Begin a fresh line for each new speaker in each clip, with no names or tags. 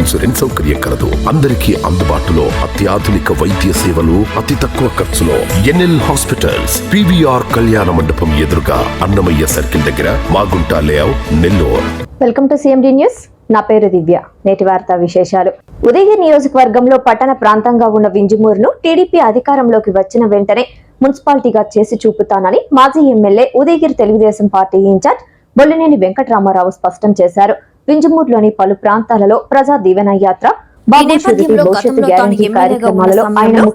Insurance సౌకర్యం కలదు. అందరికీ అందుబాటులో అత్యాధునిక వైద్య సేవలు అతి తక్కువ ఖర్చులో ఎన్ఎల్ హాస్పిటల్స్ పివిఆర్ కళ్యాణ మండపం ఎదురుగా అన్నమయ్య సర్కిల్ దగ్గర Magunta layout Nellore.
Welcome to CMD news. నా పేరు దివ్య. నేటి వార్తా విశేషాలు. ఉదయగిరి నియోజకవర్గంలో పట్టణ ప్రాంతంగా ఉన్న వింజమూరును టీడీపీ అధికారంలోకి వచ్చిన వెంటనే మున్సిపాలిటీగా చేసి చూపుతానని మాజీ MLA Udayagiri Telugu Desam party incharge Bollineni Venkataramarao స్పష్టం చేశారు. వింజమూరులోని పలు ప్రాంతాలలో ప్రజా దీవెన యాత్ర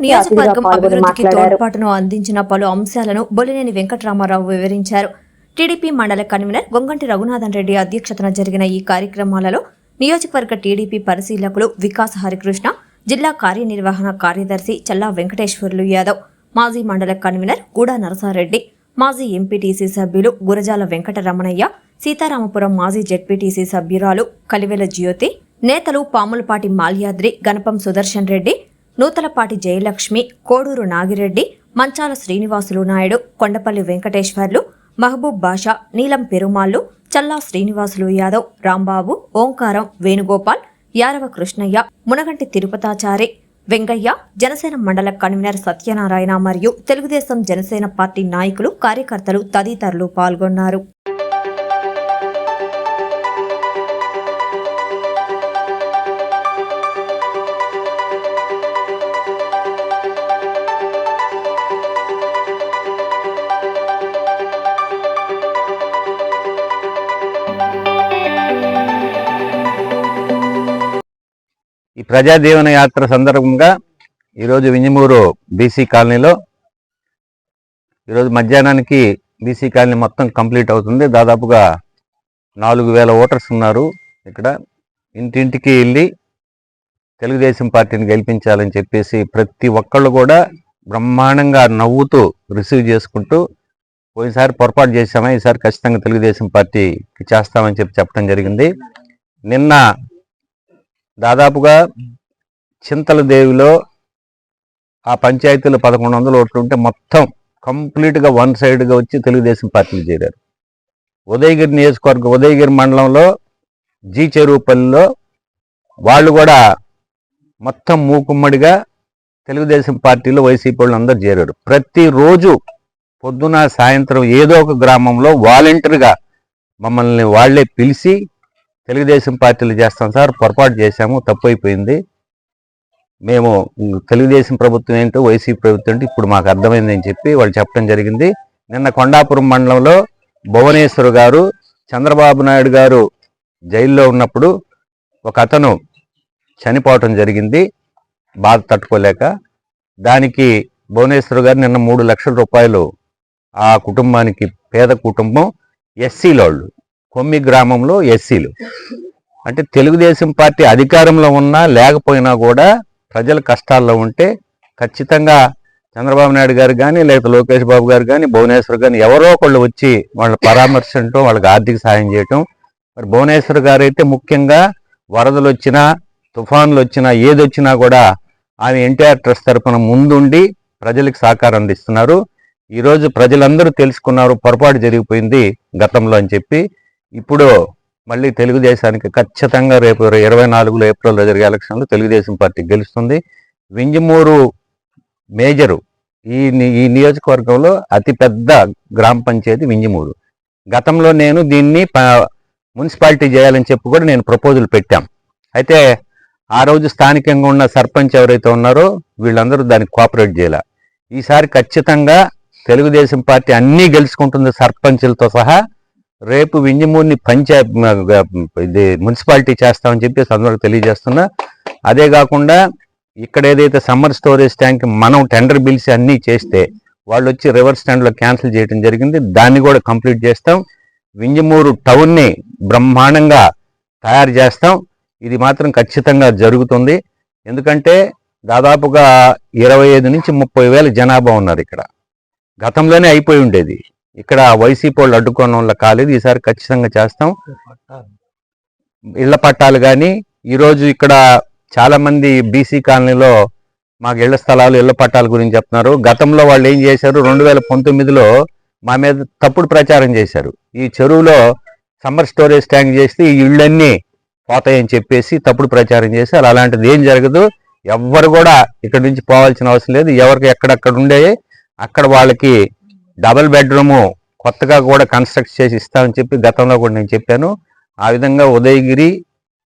నియోజకవర్గం అభివృద్ధికి తోడ్పాటును అందించిన పలు అంశాలను బొలినేని వెంకట్రామారావు వివరించారు. టీడీపీ మండల కన్వీనర్ గొంగంటి రఘునాథన్ రెడ్డి అధ్యక్షతన జరిగిన ఈ కార్యక్రమాలలో నియోజకవర్గ టీడీపీ పరిశీలకులు వికాస్ హరికృష్ణ జిల్లా కార్యనిర్వహణ కార్యదర్శి చల్లా వెంకటేశ్వర్లు యాదవ్ మాజీ మండల కన్వీనర్ గూడా నరసారెడ్డి మాజీ ఎంపీటీసీ సభ్యులు గురజాల వెంకటరమణయ్య సీతారామపురం మాజీ జెడ్పీటీసీ సభ్యురాలు కలివెల జ్యోతి నేతలు పాములపాటి మాల్యాద్రి గణపం సుదర్శన్ రెడ్డి నూతలపాటి జయలక్ష్మి కోడూరు నాగిరెడ్డి మంచాల శ్రీనివాసులు నాయుడు కొండపల్లి వెంకటేశ్వర్లు మహబూబ్ బాషా నీలం పెరుమాళ్ళు చల్లా శ్రీనివాసులు యాదవ్ రాంబాబు ఓంకారం వేణుగోపాల్ యారవ కృష్ణయ్య మునగంటి తిరుపతాచారి వెంగయ్య జనసేన మండల కన్వీనర్ సత్యనారాయణ మరియు తెలుగుదేశం జనసేన పార్టీ నాయకులు కార్యకర్తలు తదితరులు పాల్గొన్నారు.
ప్రజాదీవన యాత్ర సందర్భంగా ఈరోజు వింజమూరు బీసీ కాలనీలో ఈరోజు మధ్యాహ్నానికి బీసీ కాలనీ మొత్తం కంప్లీట్ అవుతుంది. దాదాపుగా నాలుగు వేల ఓటర్స్ ఉన్నారు ఇక్కడ. ఇంటింటికి వెళ్ళి తెలుగుదేశం పార్టీని గెలిపించాలని చెప్పేసి ప్రతి ఒక్కళ్ళు కూడా బ్రహ్మాండంగా నవ్వుతూ రిసీవ్ చేసుకుంటూ పోయినసారి పొరపాటు చేశామా? ఈసారి ఖచ్చితంగా తెలుగుదేశం పార్టీకి చేస్తామని చెప్పి చెప్పడం జరిగింది. నిన్న దాదాపుగా చింతల దేవిలో ఆ పంచాయతీలో పదకొండు వందల ఓట్లు ఉంటే మొత్తం కంప్లీట్గా వన్ సైడ్గా వచ్చి తెలుగుదేశం పార్టీలు చేరారు. ఉదయగిరి నియోజకవర్గం ఉదయగిరి మండలంలో జీ చెరువుపల్లిలో వాళ్ళు కూడా మొత్తం మూకుమ్మడిగా తెలుగుదేశం పార్టీలో వైసీపీ వాళ్ళు అందరూ చేరారు. ప్రతిరోజు పొద్దున సాయంత్రం ఏదో ఒక గ్రామంలో వాలంటీర్గా మమ్మల్ని వాళ్ళే పిలిచి తెలుగుదేశం పార్టీలు చేస్తాం సార్ పొరపాటు చేశాము తప్పు అయిపోయింది మేము తెలుగుదేశం ప్రభుత్వం ఏంటో వైసీపీ ప్రభుత్వం ఏంటో ఇప్పుడు మాకు అర్థమైందని చెప్పి వాళ్ళు చెప్పడం జరిగింది. నిన్న కొండాపురం మండలంలో భువనేశ్వర్ గారు చంద్రబాబు నాయుడు గారు జైల్లో ఉన్నప్పుడు ఒక అతను చనిపోవటం జరిగింది బాధ తట్టుకోలేక. దానికి భువనేశ్వర్ గారు నిన్న మూడు లక్షల రూపాయలు ఆ కుటుంబానికి పేద కుటుంబం ఎస్సీలోళ్ళు కొమ్మి గ్రామంలో ఎస్సీలు. అంటే తెలుగుదేశం పార్టీ అధికారంలో ఉన్నా లేకపోయినా కూడా ప్రజల కష్టాల్లో ఉంటే ఖచ్చితంగా చంద్రబాబు నాయుడు గారు కానీ లేకపోతే లోకేష్ బాబు గారు కానీ భువనేశ్వర్ కానీ ఎవరో ఒకళ్ళు వచ్చి వాళ్ళని పరామర్శించడం వాళ్ళకి ఆర్థిక సాయం చేయటం. మరి భువనేశ్వర్ గారు అయితే ముఖ్యంగా వరదలు వచ్చినా తుఫాన్లు వచ్చినా ఏది వచ్చినా కూడా ఆమె ఎన్టీఆర్ ట్రస్ట్ తరఫున ముందుండి ప్రజలకు సహకారం అందిస్తున్నారు. ఈరోజు ప్రజలందరూ తెలుసుకున్నారు పొరపాటు జరిగిపోయింది గతంలో అని చెప్పి. ఇప్పుడు మళ్ళీ తెలుగుదేశానికి ఖచ్చితంగా రేపు ఇరవై నాలుగులో ఏప్రిల్లో జరిగే ఎలక్షన్లో తెలుగుదేశం పార్టీ గెలుస్తుంది. వింజమూరు మేజరు ఈ ఈ నియోజకవర్గంలో అతిపెద్ద గ్రామ పంచాయతీ వింజమూరు. గతంలో నేను దీన్ని మున్సిపాలిటీ చేయాలని చెప్పి కూడా నేను ప్రపోజల్ పెట్టాం. అయితే ఆ రోజు స్థానికంగా ఉన్న సర్పంచ్ ఎవరైతే ఉన్నారో వీళ్ళందరూ దానికి కోఆపరేట్ చేయాల. ఈసారి ఖచ్చితంగా తెలుగుదేశం పార్టీ అన్నీ గెలుచుకుంటుంది సర్పంచ్లతో సహా రేపు వింజమూరిని పంచాయత్ ఇది మున్సిపాలిటీ చేస్తామని చెప్పి సందర్భంగా తెలియజేస్తున్నా. అదే కాకుండా ఇక్కడ ఏదైతే సమ్మర్ స్టోరేజ్ ట్యాంక్ మనం టెండర్ బిల్స్ అన్నీ చేస్తే వాళ్ళు వచ్చి రివర్స్ స్టాండ్లో క్యాన్సిల్ చేయడం జరిగింది. దాన్ని కూడా కంప్లీట్ చేస్తాం. వింజమూరు టౌన్ని బ్రహ్మాండంగా తయారు చేస్తాం. ఇది మాత్రం ఖచ్చితంగా జరుగుతుంది. ఎందుకంటే దాదాపుగా ఇరవై ఐదు నుంచి ముప్పై వేల జనాభా ఉన్నారు ఇక్కడ. గతంలోనే అయిపోయి ఉండేది. ఇక్కడ వైసీపీ వాళ్ళు అడ్డుకోవడం వల్ల కాలేదు. ఈసారి ఖచ్చితంగా చేస్తాం. ఇళ్ళ పట్టాలు కానీ ఈరోజు ఇక్కడ చాలా మంది బీసీ కాలనీలో మాకు ఇళ్ళ స్థలాలు ఇళ్ళ పట్టాల గురించి చెప్తున్నారు. గతంలో వాళ్ళు ఏం చేశారు? రెండు వేల పంతొమ్మిదిలో మా మీద తప్పుడు ప్రచారం చేశారు. ఈ చెరువులో సమ్మర్ స్టోరేజ్ ట్యాంక్ చేస్తే ఈ ఇళ్ళన్నీ పోతాయని చెప్పేసి తప్పుడు ప్రచారం చేశారు. అలాంటిది ఏం జరగదు. ఎవ్వరు కూడా ఇక్కడ నుంచి పోవాల్సిన అవసరం లేదు. ఎవరికి ఎక్కడెక్కడ ఉండే అక్కడ వాళ్ళకి డబుల్ బెడ్రూము కొత్తగా కూడా కన్స్ట్రక్ట్ చేసి ఇస్తామని చెప్పి గతంలో కూడా నేను చెప్పాను. ఆ విధంగా ఉదయగిరి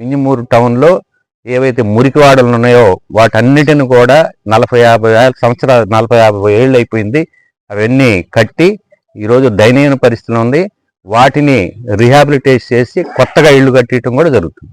మింజమూరు టౌన్లో ఏవైతే మురికివాడలు ఉన్నాయో వాటన్నిటిని కూడా నలభై యాభై సంవత్సరాలు నలభై యాభై ఏళ్ళు అయిపోయింది. అవన్నీ కట్టి ఈరోజు దయనీయ పరిస్థితి ఉంది. వాటిని రిహాబిలిటేట్ చేసి కొత్తగా ఇల్లు కట్టడం కూడా జరుగుతుంది.